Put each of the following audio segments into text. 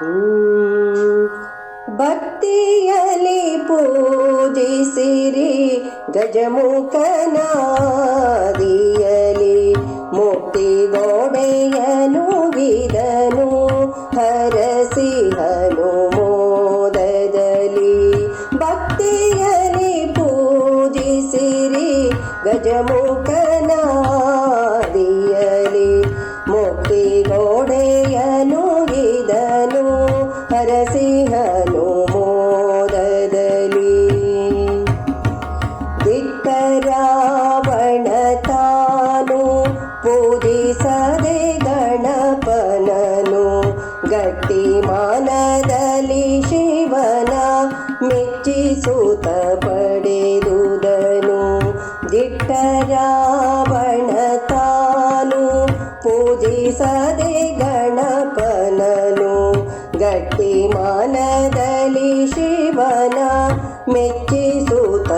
ಹ್ಮ್. ಭಕ್ತಿಯಲಿ ಪೂಜಿಸಿರಿ ಗಜಮುಖನಾದಿಯಲಿ ಮುಕ್ತಿ ಗೋಡೆಯನು ಗಟ್ಟಿ ಮಾನದಲ್ಲಿ ಶಿವನ ಮೆಚ್ಚಿಸುತ್ತ ಪಡೆದುದನು. ದಿಟ್ಟರಾವಣ ತಾನು ಪೂಜಿಸದೆ ಗಣಪನನು. ಗಟ್ಟಿ ಮಾನದಲ್ಲಿ ಶಿವನ ಮೆಚ್ಚಿಸುತ್ತ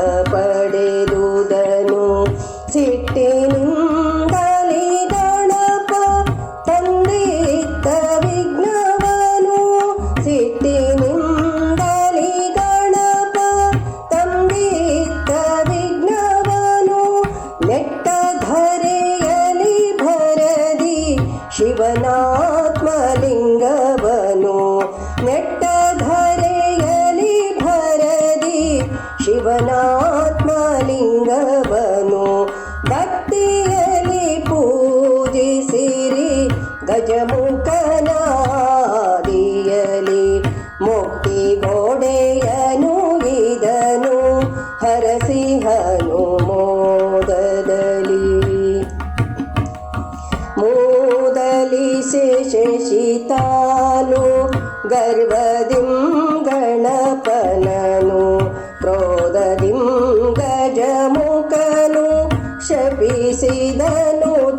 ಶಿವನಾತ್ಮಲಿಂಗವನು ಭಕ್ತಿಯಲ್ಲಿ ಪೂಜಿಸಿರಿ ಗಜಮುಖನಾದಿಯಲಿ ಮುಕ್ತಿ ಗೋಡೆಯನು ಇದನು ಹರಸಿಹನು ಹನುಮೋದದಲ್ಲಿ. ಮೂದಲಿ ಶೇಷಿತಾನು ಗರ್ವದಿಂ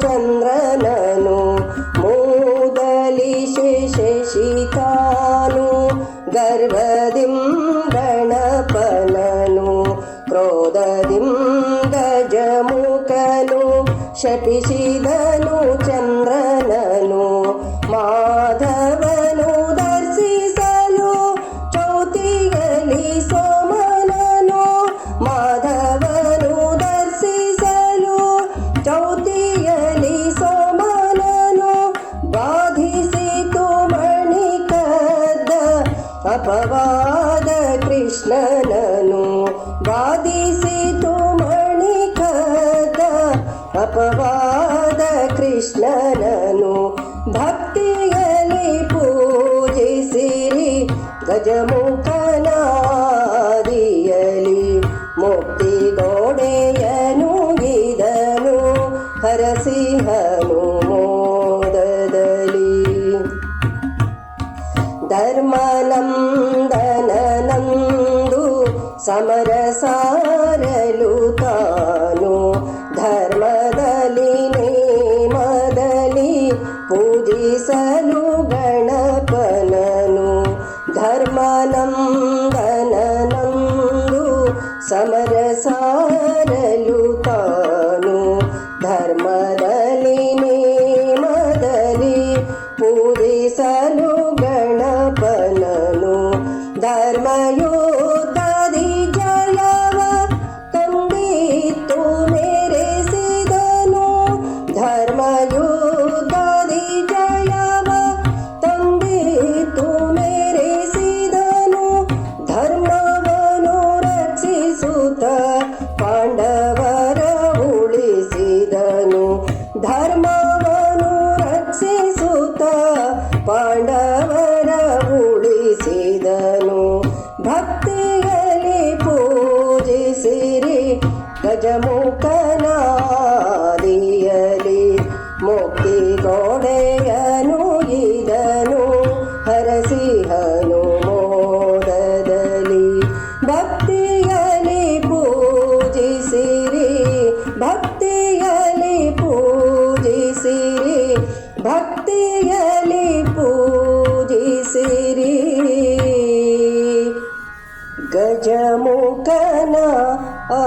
ಚಂದ್ರನನು ಮೂದಲಿ ಶೇಷಿತಾನು ಗರ್ವದಿಂ ಗಣಪನನು ಕ್ರೋಧದಿಂ ಗಜಮುಖನು ಶಪಿಸಿದನು ಚಂದ್ರನನು ಮಾಧವನು ದರ್ಶಿಸಲು ಚೌತಿಗಲಿ ಸೋಮನನು ಮಾಧವನು ದರ್ಶಿಸಲು ಚೌತಿಯಲಿ ಕೃಷ್ಣನನು ಬಾಧಿಸಿತು ಮಣಿಕದ ಅಪವಾದ ಕೃಷ್ಣನನು ಭಕ್ತಿಯಲ್ಲಿ ಪೂಜಿಸಿರಿ ಗಜಮುಖನಾದಿಯಲಿ ಮುಕ್ತಿ ಗೋಡೆಯನು ಗಿದನು ಹರಸಿಂಹನು ಹನುಮೋದದಲ್ಲಿ ಧರ್ಮನಂದನನಂದು ಸಮರಸಾರಲು ತಾನು ಧರ್ಮದಲ್ಲಿ ನೇಮದಲ್ಲಿ ಪೂಜಿಸಲು ಗಣಪನನು ಧರ್ಮನಂದನನಂದು ಸಮರಸಾರಲು ರಕ್ಷಿಸುತ್ತ ಪಾಂಡವರ ಉಳಿಸಿದನು. ಧರ್ಮವನು ರಕ್ಷಿಸುತ್ತ ಪಾಂಡವರ ಉಳಿಸಿದನು. ಭಕ್ತಿಯಲ್ಲಿ ಪೂಜಿಸಿರಿ ಗಜಮುಖನಾದಿಯಲಿ ಭಕ್ತಿಯಲಿ ಪೂಜಿಸಿರಿ ಗಜಮುಖನ ಆ